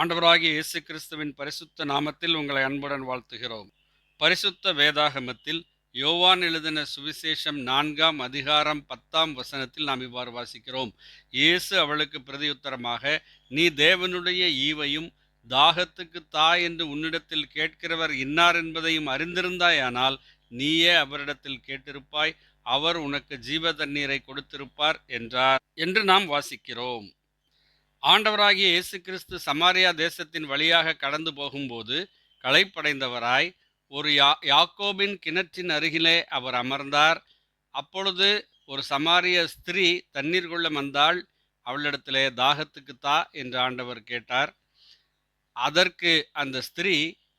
ஆண்டவராகிய இயேசு கிறிஸ்துவின் பரிசுத்த நாமத்தில் உங்களை அன்புடன் வாழ்த்துகிறோம். பரிசுத்த வேதாகமத்தில் யோவான் எழுதின சுவிசேஷம் நான்காம் அதிகாரம் பத்தாம் வசனத்தில் நாம் இவ்வாறு வாசிக்கிறோம். இயேசு அவளுக்கு பிரதியுத்தரமாக நீ தேவனுடைய ஈவையும் தாகத்துக்கு தா என்று உன்னிடத்தில் கேட்கிறவர் இன்னார் என்பதையும் அறிந்திருந்தாயானால் நீயே அவரிடத்தில் கேட்டிருப்பாய். அவர் உனக்கு ஜீவ தண்ணீரை கொடுத்திருப்பார் என்றார். என்று நாம் வாசிக்கிறோம். ஆண்டவராகிய இயேசு கிறிஸ்து சமாரியா தேசத்தின் வழியாக கடந்து போகும்போது களைப்படைந்தவராய் ஒரு யா யாக்கோபின் கிணற்றின் அருகிலே அவர் அமர்ந்தார். அப்பொழுது ஒரு சமாரிய ஸ்திரீ தண்ணீர் கொள்ள வந்தாள். அவளிடத்திலே தாகத்துக்கு தா என்று ஆண்டவர் கேட்டார். அதற்கு அந்த ஸ்திரீ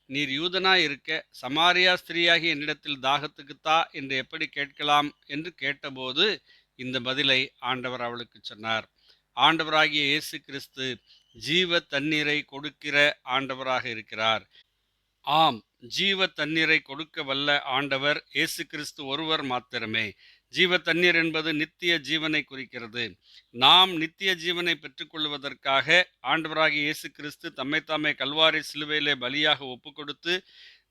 நீர் யூதனாய் இருக்க சமாரியா ஸ்திரீயாகி என்னிடத்தில் தாகத்துக்கு தா என்று எப்படி கேட்கலாம் என்று கேட்டபோது இந்த பதிலை ஆண்டவர் அவளுக்கு சொன்னார். ஆண்டவராகிய இயேசு கிறிஸ்து ஜீவ தண்ணீரை கொடுக்கிற ஆண்டவராக இருக்கிறார். ஆம் ஜீவ தண்ணீரை கொடுக்க வல்ல ஆண்டவர் இயேசு கிறிஸ்து ஒருவர் மாத்திரமே. ஜீவ தண்ணீர் என்பது நித்திய ஜீவனை குறிக்கிறது. நாம் நித்திய ஜீவனை பெற்றுக்கொள்வதற்காக ஆண்டவராகிய இயேசு கிறிஸ்து தம்மைத்தாமே கல்வாரி சிலுவையிலே பலியாக ஒப்புக்கொடுத்து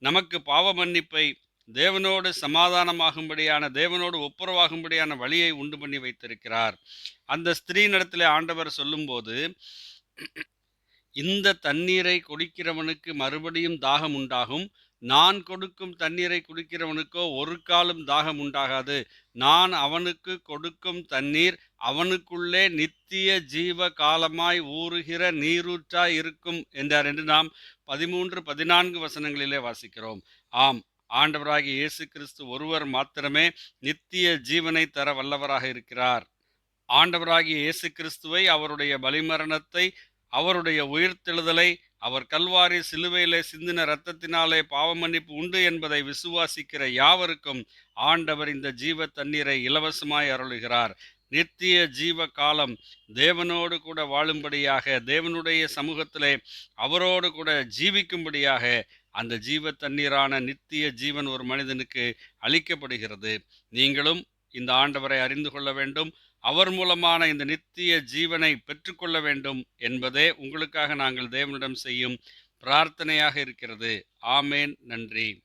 நமக்கு பாவ மன்னிப்பை தேவனோடு சமாதானமாகும்படியான தேவனோடு ஒப்புரவாகும்படியான வழியை உண்டு பண்ணி வைத்திருக்கிறார். அந்த ஸ்திரீனிடத்திலே ஆண்டவர் சொல்லும்போது இந்த தண்ணீரை குடிக்கிறவனுக்கு மறுபடியும் தாகம் உண்டாகும். நான் கொடுக்கும் தண்ணீரை குடிக்கிறவனுக்கோ ஒரு காலம் தாகம் உண்டாகாது. நான் அவனுக்கு கொடுக்கும் தண்ணீர் அவனுக்குள்ளே நித்திய ஜீவ காலமாய் ஊறுகிற நீரூற்றாய் இருக்கும் என்றார் என்று நாம் பதிமூன்று பதினான்கு வசனங்களிலே வாசிக்கிறோம். ஆம். ஆண்டவராகிய இயேசு கிறிஸ்து ஒருவர் மாத்திரமே நித்திய ஜீவனை தர வல்லவராக இருக்கிறார். ஆண்டவராகிய இயேசு கிறிஸ்துவை அவருடைய பலிமரணத்தை அவருடைய உயிர்த்தெழுதலை அவர் கல்வாரி சிலுவையிலே சிந்தின இரத்தத்தினாலே பாவமன்னிப்பு உண்டு என்பதை விசுவாசிக்கிற யாவருக்கும் ஆண்டவர் இந்த ஜீவ தண்ணீரை இலவசமாய் அருளுகிறார். நித்திய ஜீவ காலம் தேவனோடு கூட வாழும்படியாக தேவனுடைய சமூகத்திலே அவரோடு கூட ஜீவிக்கும்படியாக அந்த ஜீவ தண்ணீரான நித்திய ஜீவன் ஒரு மனிதனுக்கு அளிக்கப்படுகிறது. நீங்களும் இந்த ஆண்டவரை அறிந்து கொள்ள வேண்டும். அவர் மூலமான இந்த நித்திய ஜீவனை பெற்றுக்கொள்ள வேண்டும் என்பதே உங்களுக்காக நாங்கள் தேவனிடம் செய்யும் பிரார்த்தனையாக இருக்கிறது. ஆமேன். நன்றி.